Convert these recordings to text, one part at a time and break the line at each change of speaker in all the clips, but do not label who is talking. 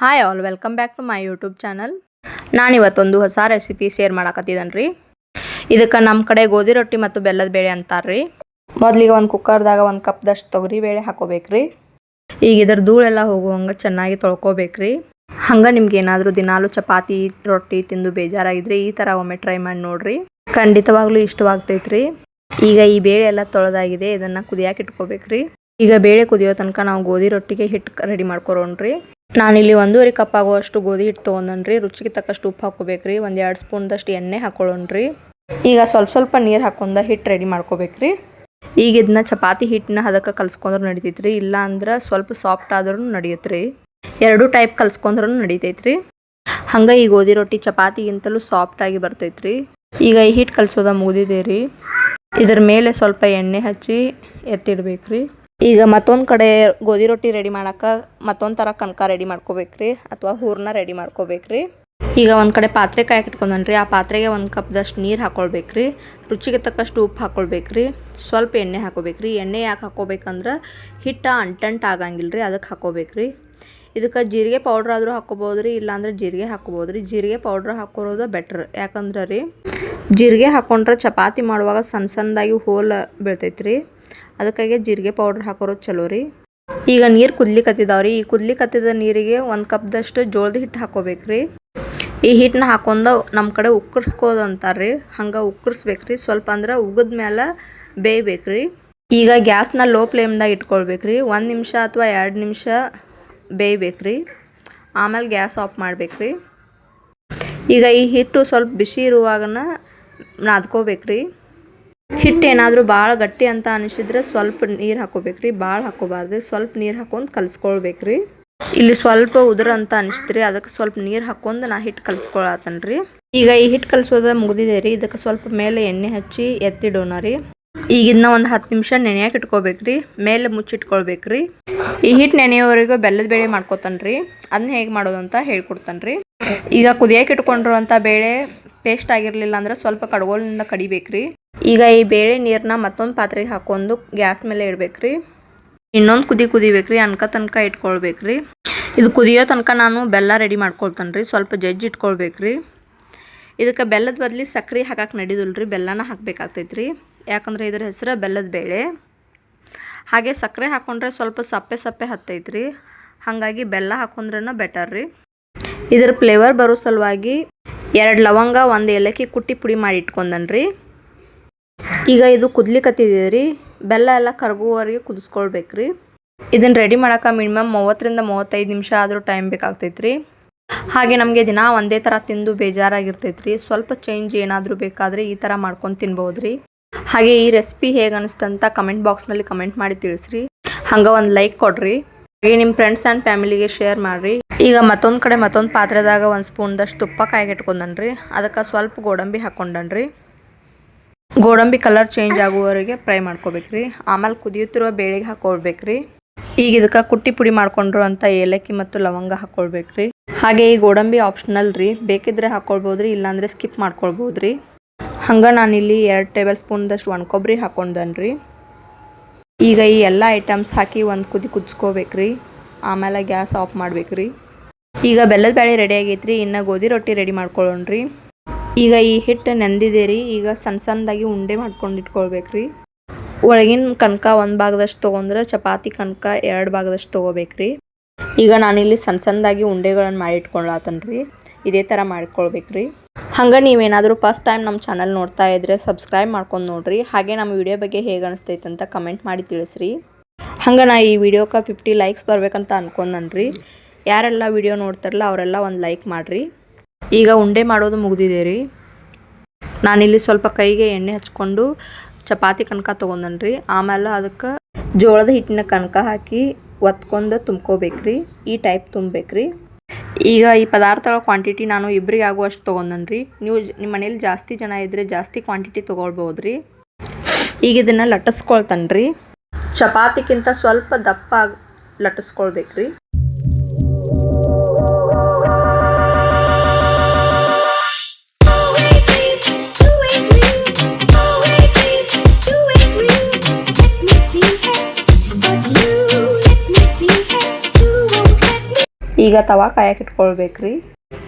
Hi all welcome back to my YouTube channel ನಾನಿವತ್ತೊಂದು ಹೊಸ recipe share ಮಾಡಕತ್ತಿದ್ದೇನೆ ರೀ ಇದಕ್ಕೆ ನಮ್ಮ ಕಡೆ ಗೋಧಿ ರೊಟ್ಟಿ ಮತ್ತು ಬೆಲ್ಲದ ಬೇಳೆ ಅಂತಾರೆ ರೀ ಮೊದಲಿಗೆ ಒಂದು ಕುಕ್ಕರ್ದಾಗ ಒಂದು ಕಪ್ದಷ್ಟು ತೊಗರಿ ಬೇಳೆ ಹಾಕೋಬೇಕ್ರಿ. ಈಗ ಇದ್ರ ಧೂಳೆಲ್ಲ ಹೋಗುವಂಗೆ ಚೆನ್ನಾಗಿ ತೊಳ್ಕೊಬೇಕ್ರಿ. ಹಂಗೆ ನಿಮ್ಗೆ ಏನಾದರೂ ದಿನಾಲು ಚಪಾತಿ, ರೊಟ್ಟಿ ತಿಂದು ಬೇಜಾರಾಗಿದ್ರೆ ಈ ಥರ ಒಮ್ಮೆ ಟ್ರೈ ಮಾಡಿ ನೋಡ್ರಿ. ಖಂಡಿತವಾಗ್ಲೂ ಇಷ್ಟವಾಗ್ತೈತ್ರಿ. ಈಗ ಈ ಬೇಳೆ ಎಲ್ಲ ತೊಳೆದಾಗಿದೆ, ಇದನ್ನು ಕುದಿಯಾಕೆ ಇಟ್ಕೋಬೇಕ್ರಿ. ಈಗ ಬೇಳೆ ಕುದಿಯೋ ತನಕ ನಾವು ಗೋಧಿ ರೊಟ್ಟಿಗೆ ಹಿಟ್ಟು ರೆಡಿ ಮಾಡ್ಕೊರೋಣ್ರಿ. ನಾನಿಲ್ಲಿ ಒಂದೂವರೆ ಕಪ್ ಆಗುವಷ್ಟು ಗೋಧಿ ಹಿಟ್ಟು ತೊಗೊಂಡ್ರಿ ರುಚಿಗೆ ತಕ್ಕಷ್ಟು ಉಪ್ಪು ಹಾಕೋಬೇಕ್ರಿ ಒಂದು ಎರಡು ಸ್ಪೂನ್ದಷ್ಟು ಎಣ್ಣೆ ಹಾಕೊಳ್ಳೋಣ್ರಿ. ಈಗ ಸ್ವಲ್ಪ ಸ್ವಲ್ಪ ನೀರು ಹಾಕೊಂಡ ಹಿಟ್ಟು ರೆಡಿ ಮಾಡ್ಕೋಬೇಕ್ರಿ. ಈಗ ಇದನ್ನ ಚಪಾತಿ ಹಿಟ್ಟನ್ನ ಹದಕ್ಕೆ ಕಲ್ಸ್ಕೊಂಡ್ರು ನಡಿತೈತ್ರಿ. ಇಲ್ಲ ಅಂದ್ರೆ ಸ್ವಲ್ಪ ಸಾಫ್ಟ್ ಆದ್ರೂ ನಡೆಯುತ್ತೆ ಎರಡು ಟೈಪ್ ಕಲ್ಸ್ಕೊಂಡ್ರೂ ನಡಿತೈತ್ರಿ. ಹಂಗೆ ಈ ಗೋಧಿ ರೊಟ್ಟಿ ಚಪಾತಿಗಿಂತಲೂ ಸಾಫ್ಟ್ ಆಗಿ ಬರ್ತೈತ್ರಿ. ಈಗ ಈ ಹಿಟ್ಟು ಕಲ್ಸೋದ ಮುಗಿದಿದೆ ರೀ. ಇದ್ರ ಮೇಲೆ ಸ್ವಲ್ಪ ಎಣ್ಣೆ ಹಚ್ಚಿ ಎತ್ತಿಡ್ಬೇಕ್ರಿ. ಈಗ ಮತ್ತೊಂದು ಕಡೆ ಗೋಧಿ ರೊಟ್ಟಿ ರೆಡಿ ಮಾಡಕ್ಕೆ ಮತ್ತೊಂದು ಥರ ಕಣಕ ರೆಡಿ ಮಾಡ್ಕೋಬೇಕ್ರಿ ಅಥವಾ ಹೂರ್ನ ರೆಡಿ ಮಾಡ್ಕೋಬೇಕ್ರಿ. ಈಗ ಒಂದು ಕಡೆ ಪಾತ್ರೆ ಕಾಯಕ್ಕೆ ಇಟ್ಕೊಂಡನ್ರಿ. ಆ ಪಾತ್ರೆಗೆ ಒಂದು ಕಪ್ದಷ್ಟು ನೀರು ಹಾಕೊಳ್ಬೇಕ್ರಿ. ರುಚಿಗೆ ತಕ್ಕಷ್ಟು ಉಪ್ಪು ಹಾಕೊಳ್ಬೇಕ್ರಿ. ಸ್ವಲ್ಪ ಎಣ್ಣೆ ಹಾಕೋಬೇಕ್ರಿ. ಎಣ್ಣೆ ಯಾಕೆ ಹಾಕೋಬೇಕಂದ್ರೆ ಹಿಟ್ಟು ಅಂಟಂಟ್ ಆಗಂಗಿಲ್ಲ ರೀ ಅದಕ್ಕೆ ಹಾಕೋಬೇಕ್ರಿ. ಇದಕ್ಕೆ ಜೀರಿಗೆ ಪೌಡ್ರ್ ಆದರೂ ಹಾಕ್ಕೋಬೋದು ರೀ ಇಲ್ಲಾಂದ್ರೆ ಜೀರಿಗೆ ಹಾಕ್ಕೋಬೋದು ರೀ ಜೀರಿಗೆ ಪೌಡ್ರ್ ಹಾಕೋರೋದು ಬೆಟ್ರ್ ಯಾಕಂದ್ರೆ ರೀ, ಜೀರಿಗೆ ಹಾಕೊಂಡ್ರೆ ಚಪಾತಿ ಮಾಡುವಾಗ ಸಣ್ಣ ಸಣ್ಣದಾಗಿ ಹೋಲ್ ಬೀಳ್ತೈತ್ರಿ. ಅದಕ್ಕಾಗಿ ಜೀರಿಗೆ ಪೌಡ್ರ್ ಹಾಕೋರೋದು ಚಲೋ ರೀ. ಈಗ ನೀರು ಕುದ್ಲಿಕತ್ತಿದಾವ್ರಿ ಈ ಕುದ್ಲಿಕ್ಕತ್ತಿದ ನೀರಿಗೆ ಒಂದು ಕಪ್ದಷ್ಟು ಜೋಳದ ಹಿಟ್ಟು ಹಾಕೋಬೇಕು ರೀ. ಈ ಹಿಟ್ಟನ್ನ ಹಾಕೊಂಡು ನಮ್ಮ ಕಡೆ ಉಕ್ಕರ್ಸ್ಕೋದು ರೀ. ಹಂಗೆ ಉಕ್ಕರ್ಸ್ಬೇಕ್ರಿ ಸ್ವಲ್ಪ ಅಂದ್ರೆ ಉಗಿದ ಮೇಲೆ ಬೇಯ್ಬೇಕ್ರಿ ಈಗ ಗ್ಯಾಸ್ನ ಲೋ ಫ್ಲೇಮ್ದಾಗ ಇಟ್ಕೊಳ್ಬೇಕ್ರಿ ಒಂದು ನಿಮಿಷ ಅಥವಾ ಎರಡು ನಿಮಿಷ ಬೇಯ್ಬೇಕು ರೀ. ಆಮೇಲೆ ಗ್ಯಾಸ್ ಆಫ್ ಮಾಡ್ಬೇಕು ರೀ. ಈಗ ಈ ಹಿಟ್ಟು ಸ್ವಲ್ಪ ಬಿಸಿ ಇರುವಾಗನ ನಾದ್ಕೋಬೇಕ್ರಿ ಹಿಟ್ಟು ಏನಾದರೂ ಭಾಳ ಗಟ್ಟಿ ಅಂತ ಅನಿಸಿದ್ರೆ ಸ್ವಲ್ಪ ನೀರು ಹಾಕೋಬೇಕ್ರಿ, ಭಾಳ ಹಾಕೋಬಾರ್ದು. ಸ್ವಲ್ಪ ನೀರು ಹಾಕೊಂಡು ಕಲ್ಸ್ಕೊಳ್ಬೇಕ್ರಿ. ಇಲ್ಲಿ ಸ್ವಲ್ಪ ಉದುರ ಅಂತ ಅನಿಸ್ತ್ರಿ, ಅದಕ್ಕೆ ಸ್ವಲ್ಪ ನೀರು ಹಾಕೊಂಡು ನಾ ಹಿಟ್ಟು ಕಲ್ಸ್ಕೊಳತ್ತನ್ರಿ ಈಗ ಈ ಹಿಟ್ಟು ಕಲಿಸೋದ ಮುಗಿದಿದೆ ರೀ ಇದಕ್ಕೆ ಸ್ವಲ್ಪ ಮೇಲೆ ಎಣ್ಣೆ ಹಚ್ಚಿ ಎತ್ತಿಡೋಣ ರೀ. ಈಗ ಒಂದು ಹತ್ತು ನಿಮಿಷ ನೆನೆಯಕ್ಕೆ ಇಟ್ಕೋಬೇಕ್ರಿ, ಮೇಲೆ ಮುಚ್ಚಿಟ್ಕೊಳ್ಬೇಕ್ರಿ. ಈ ಹಿಟ್ಟು ನೆನೆಯೋವರೆಗೂ ಬೆಲ್ಲದ ಬೇಳೆ ಮಾಡ್ಕೊತಾನ್ರಿ ಅದನ್ನ ಹೇಗೆ ಮಾಡೋದು ಅಂತ ಹೇಳ್ಕೊಡ್ತಾನ್ರಿ. ಈಗ ಕುದಿಯಕ್ಕೆ ಇಟ್ಕೊಂಡಿರುವಂಥ ಬೇಳೆ ಪೇಸ್ಟ್ ಆಗಿರಲಿಲ್ಲ ಅಂದ್ರೆ ಸ್ವಲ್ಪ ಕಡಗೋಲಿನಿಂದ ಕಡಿಬೇಕ್ರಿ. ಈಗ ಈ ಬೇಳೆ ನೀರನ್ನ ಮತ್ತೊಂದು ಪಾತ್ರೆಗೆ ಹಾಕೊಂಡು ಗ್ಯಾಸ್ ಮೇಲೆ ಇಡ್ಬೇಕ್ರಿ. ಇನ್ನೊಂದು ಕುದಿ ಕುದಿಬೇಕ್ರಿ, ಅನ್ಕ ತನಕ ಇಟ್ಕೊಳ್ಬೇಕ್ರಿ. ಇದು ಕುದಿಯೋ ತನಕ ನಾನು ಬೆಲ್ಲ ರೆಡಿ ಮಾಡ್ಕೊಳ್ತಾನೆ ರೀ ಸ್ವಲ್ಪ ಜಜ್ಜಿ ಇಟ್ಕೊಳ್ಬೇಕ್ರಿ. ಇದಕ್ಕೆ ಬೆಲ್ಲದ ಬದಲಿ ಸಕ್ಕರೆ ಹಾಕಕ್ಕೆ ನಡೀದಿಲ್ಲ ರೀ ಬೆಲ್ಲನ ಹಾಕಬೇಕಾಗ್ತೈತ್ರಿ. ಯಾಕಂದ್ರೆ ಇದ್ರ ಹೆಸರು ಬೆಲ್ಲದ ಬೇಳೆ. ಹಾಗೆ ಸಕ್ಕರೆ ಹಾಕೊಂಡ್ರೆ ಸ್ವಲ್ಪ ಸಪ್ಪೆ ಸಪ್ಪೆ ಹತ್ತೈತ್ರಿ. ಹಾಗಾಗಿ ಬೆಲ್ಲ ಹಾಕೊಂಡ್ರೂ ಬೆಟರ್ ರೀ ಇದ್ರ ಫ್ಲೇವರ್ ಬರೋ ಸಲುವಾಗಿ ಎರಡು ಲವಂಗ, ಒಂದು ಏಲಕ್ಕಿ ಕುಟ್ಟಿ ಪುಡಿ ಮಾಡಿ ಇಟ್ಕೊಂಡನ್ರಿ. ಈಗ ಇದು ಕುದ್ಲಿಕತ್ತಿದೆ ರೀ ಬೆಲ್ಲ ಎಲ್ಲ ಕರಗುವವರೆಗೆ ಕುದಿಸ್ಕೊಳ್ಬೇಕ್ರಿ. ಇದನ್ನು ರೆಡಿ ಮಾಡೋಕೆ ಮಿನಿಮಮ್ ಮೂವತ್ತರಿಂದ ಮೂವತ್ತೈದು ನಿಮಿಷ ಆದರೂ ಟೈಮ್ ಬೇಕಾಗ್ತೈತ್ರಿ. ಹಾಗೆ ನಮಗೆ ದಿನ ಒಂದೇ ಥರ ತಿಂದು ಬೇಜಾರಾಗಿರ್ತೈತ್ರಿ. ಸ್ವಲ್ಪ ಚೇಂಜ್ ಏನಾದರೂ ಬೇಕಾದರೆ ಈ ಥರ ಮಾಡ್ಕೊಂಡು ತಿನ್ಬೋದು ರೀ ಹಾಗೆ ಈ ರೆಸಿಪಿ ಹೇಗೆ ಅನಿಸ್ತಂತ ಕಮೆಂಟ್ ಬಾಕ್ಸ್ನಲ್ಲಿ ಕಮೆಂಟ್ ಮಾಡಿ ತಿಳಿಸ್ರಿ. ಹಂಗೆ ಒಂದು ಲೈಕ್ ಕೊಡ್ರಿ. ಹಾಗೆ ನಿಮ್ಮ ಫ್ರೆಂಡ್ಸ್ ಆ್ಯಂಡ್ ಫ್ಯಾಮಿಲಿಗೆ ಶೇರ್ ಮಾಡಿರಿ. ಈಗ ಮತ್ತೊಂದು ಕಡೆ ಮತ್ತೊಂದು ಪಾತ್ರೆದಾಗ ಒಂದು ಸ್ಪೂನ್ದಷ್ಟು ತುಪ್ಪ ಕಾಯಿಗೆ ಇಟ್ಕೊಂಡನ್ರಿ ಅದಕ್ಕೆ ಸ್ವಲ್ಪ ಗೋಡಂಬಿ ಹಾಕ್ಕೊಂಡನ್ರಿ ಗೋಡಂಬಿ ಕಲರ್ ಚೇಂಜ್ ಆಗುವವರೆಗೆ ಫ್ರೈ ಮಾಡ್ಕೋಬೇಕ್ರಿ. ಆಮೇಲೆ ಕುದಿಯುತ್ತಿರುವ ಬೇಳೆಗೆ ಹಾಕೊಳ್ಬೇಕ್ರಿ ಈಗ ಇದಕ್ಕೆ ಕುಟ್ಟಿ ಪುಡಿ ಮಾಡ್ಕೊಂಡ್ರು ಅಂತ ಏಲಕ್ಕಿ ಮತ್ತು ಲವಂಗ ಹಾಕ್ಕೊಳ್ಬೇಕ್ರಿ ಹಾಗೆ ಈ ಗೋಡಂಬಿ ಆಪ್ಷನಲ್ ರೀ. ಬೇಕಿದ್ರೆ ಹಾಕ್ಕೊಳ್ಬೋದ್ರಿ ಇಲ್ಲಾಂದರೆ ಸ್ಕಿಪ್ ಮಾಡ್ಕೊಳ್ಬೋದ್ರಿ. ಹಂಗೆ ನಾನಿಲ್ಲಿ ಎರಡು ಟೇಬಲ್ ಸ್ಪೂನ್ದಷ್ಟು ಒಣಕೊಬ್ಬರಿ ಹಾಕ್ಕೊಂಡನ್ರಿ ಈಗ ಈ ಎಲ್ಲ ಐಟಮ್ಸ್ ಹಾಕಿ ಒಂದು ಕುದಿ ಕುದಿಸ್ಕೋಬೇಕ್ರಿ. ಆಮೇಲೆ ಗ್ಯಾಸ್ ಆಫ್ ಮಾಡ್ಬೇಕ್ರಿ. ಈಗ ಬೆಲ್ಲದ ಬೇಳೆ ರೆಡಿ ಆಗೈತ್ರಿ. ಇನ್ನು ಗೋಧಿ ರೊಟ್ಟಿ ರೆಡಿ ಮಾಡ್ಕೊಳ್ಳೋಣ್ರಿ ಈಗ ಈ ಹಿಟ್ಟು ನೆಂದಿದೆ ರೀ ಈಗ ಸಣ್ಣ ಸಣ್ಣದಾಗಿ ಉಂಡೆ ಮಾಡ್ಕೊಂಡು ಇಟ್ಕೊಳ್ಬೇಕ್ರಿ ಒಳಗಿನ ಕನಕ ಒಂದು ಭಾಗದಷ್ಟು ತೊಗೊಂಡ್ರೆ ಚಪಾತಿ ಕನಕ ಎರಡು ಭಾಗದಷ್ಟು ತೊಗೋಬೇಕ್ರಿ. ಈಗ ನಾನಿಲ್ಲಿ ಸಣ್ಣ ಸಣ್ಣದಾಗಿ ಉಂಡೆಗಳನ್ನು ಮಾಡಿ ರೀ ಇದೇ ಥರ ಮಾಡ್ಕೊಳ್ಬೇಕ್ರಿ. ಹಂಗೆ ನೀವೇನಾದರೂ ಫಸ್ಟ್ ಟೈಮ್ ನಮ್ಮ ಚಾನಲ್ ನೋಡ್ತಾ ಇದ್ರೆ ಸಬ್ಸ್ಕ್ರೈಬ್ ಮಾಡ್ಕೊಂಡು ನೋಡ್ರಿ. ಹಾಗೆ ನಮ್ಮ ವಿಡಿಯೋ ಬಗ್ಗೆ ಹೇಗೆ ಅನಿಸ್ತೈತೆ ಅಂತ ಕಮೆಂಟ್ ಮಾಡಿ ತಿಳಿಸ್ರಿ. ಹಂಗೆ ನಾ ಈ ವಿಡಿಯೋಕ್ಕೆ ಫಿಫ್ಟಿ ಲೈಕ್ಸ್ ಬರ್ಬೇಕಂತ ಅನ್ಕೊಂಡನ್ರಿ. ಯಾರೆಲ್ಲ ವಿಡಿಯೋ ನೋಡ್ತಾರಲ್ಲ, ಅವರೆಲ್ಲ ಒಂದು ಲೈಕ್ ಮಾಡಿರಿ. ಈಗ ಉಂಡೆ ಮಾಡೋದು ಮುಗಿದಿದೆ ರೀ. ನಾನಿಲ್ಲಿ ಸ್ವಲ್ಪ ಕೈಗೆ ಎಣ್ಣೆ ಹಚ್ಕೊಂಡು ಚಪಾತಿ ಕಣಕ ತೊಗೊಂಡನ್ರಿ ಆಮೇಲೆ ಅದಕ್ಕೆ ಜೋಳದ ಹಿಟ್ಟಿನ ಕಣಕ ಹಾಕಿ ಒತ್ಕೊಂಡು ತುಂಬ್ಕೋಬೇಕ್ರಿ ಈ ಟೈಪ್ ತುಂಬಬೇಕ್ರಿ ಈಗ ಈ ಪದಾರ್ಥಗಳ ಕ್ವಾಂಟಿಟಿ ನಾನು ಇಬ್ಬರಿಗೆ ಆಗುವಷ್ಟು ತೊಗೊಂಡನ್ರಿ ನೀವು ನಿಮ್ಮ ಮನೇಲಿ ಜಾಸ್ತಿ ಜನ ಇದ್ದರೆ ಜಾಸ್ತಿ ಕ್ವಾಂಟಿಟಿ ತೊಗೊಳ್ಬೋದು ರೀ. ಈಗ ಇದನ್ನು ಲಟ್ಟಿಸ್ಕೊಳ್ತಾನ್ರಿ ಚಪಾತಿಗಿಂತ ಸ್ವಲ್ಪ ದಪ್ಪ ಲಟ್ಟಿಸ್ಕೊಳ್ಬೇಕ್ರಿ ಈಗ ತವಾ ಕಾಯಕ್ಕೆ ಇಟ್ಕೊಳ್ಬೇಕ್ರಿ?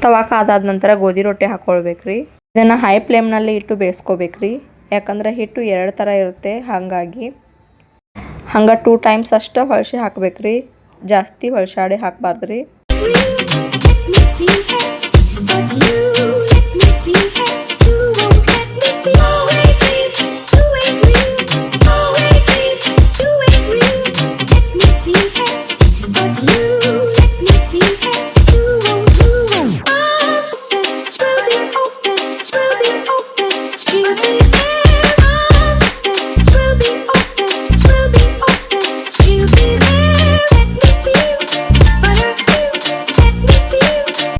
ತವಾ ಕಾದಾದ ನಂತರ ಗೋಧಿ ರೊಟ್ಟಿ ಹಾಕೊಳ್ಬೇಕ್ರಿ. ಇದನ್ನು ಹೈ ಫ್ಲೇಮ್ನಲ್ಲಿ ಇಟ್ಟು ಬೇಯಿಸ್ಕೋಬೇಕ್ರಿ. ಯಾಕಂದ್ರೆ ಹಿಟ್ಟು ಎರಡು ಥರ ಇರುತ್ತೆ, ಹಾಗಾಗಿ. ಹಂಗೆ ಟೂ ಟೈಮ್ಸ್ ಅಷ್ಟು ಹೊಳ್ಸಿ ಹಾಕ್ಬೇಕ್ರಿ. ಜಾಸ್ತಿ ಹೊಳ್ಸಾಡಿ ಹಾಕ್ಬಾರ್ದು